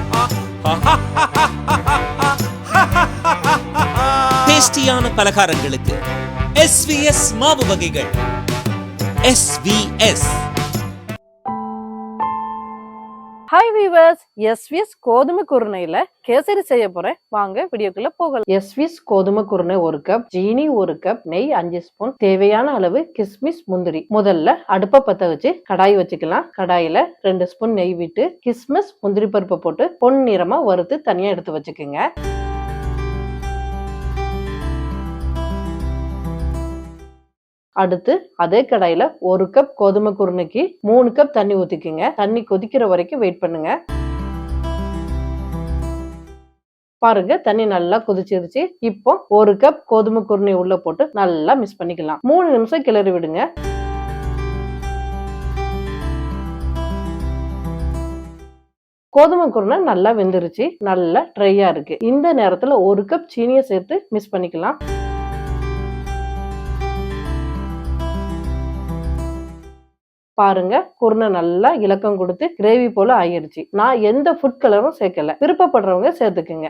டேஸ்டியான பலகாரங்களுக்கு. எஸ்விஎஸ் மாவு வகைகள். எஸ்விஎஸ் ஹாய் வீவர்ஸ் எஸ்விஎஸ் கோதுமை குருணையில கேசரி செய்ய போறேன். வாங்க வீடியோக்குள்ள போகலாம். எஸ்விஎஸ் கோதுமை குருணை ஒரு கப் ஜீனி ஒரு கப் நெய் அஞ்சு ஸ்பூன் தேவையான அளவு கிஸ்மிஸ் முந்திரி. முதல்ல அடுப்பை பத்த வச்சு கடாய் வச்சுக்கலாம். கடாயில ரெண்டு ஸ்பூன் நெய் விட்டு கிஸ்மிஸ் முந்திரி பருப்பை போட்டு பொன் நிறமா வறுத்து தனியா எடுத்து வச்சுக்கோங்க. அடுத்து அதே கடாயில ஒரு கப் கோதுமை குருணைக்கு மூணு கப் தண்ணி ஊத்திக்கோங்க. தண்ணி கொதிக்கிற வரைக்கும் வெயிட் பண்ணுங்க. பாருங்க தண்ணி நல்லா கொதிச்சிருச்சு. இப்போ ஒரு கப் கோதுமை குருணை உள்ள போட்டு நல்லா மிக்ஸ் பண்ணிக்கலாம். மூணு நிமிஷம் கிளறி விடுங்க. கோதுமை குருணை நல்லா வெந்துருச்சு. நல்லா ட்ரையா இருக்கு. இந்த நேரத்துல ஒரு கப் சீனியை சேர்த்து மிக்ஸ் பண்ணிக்கலாம். பாருங்க குருணை நல்லா இலக்கம் கொடுத்து கிரேவி போல ஆயிடுச்சு நான் எந்த ஃபுட் கலரும் சேர்க்கல. விருப்பப்படுறவங்க சேர்த்துக்குங்க.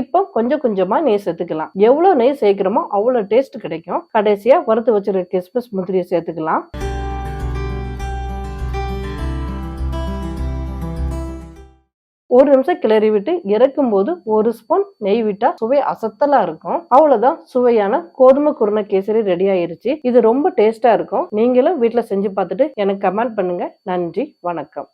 இப்போ கொஞ்சம் கொஞ்சமா நெய் சேர்த்துக்கலாம். எவ்வளவு நெய் சேர்க்கிறோமோ அவ்வளவு டேஸ்ட் கிடைக்கும். கடைசியா வறுத்து வச்சிருக்க கிஸ்மிஸ் முந்திரியை சேர்த்துக்கலாம். ஒரு நிமிஷம் கிளறி விட்டு இறக்கும் போது ஒரு ஸ்பூன் நெய் விட்டா சுவை அசத்தலா இருக்கும். அவ்வளவுதான் சுவையான கோதுமை குருணை கேசரி ரெடி ஆயிருச்சு. இது ரொம்ப டேஸ்டா இருக்கும். நீங்களும் வீட்டுல செஞ்சு பார்த்துட்டு எனக்கு கமெண்ட் பண்ணுங்க. நன்றி வணக்கம்.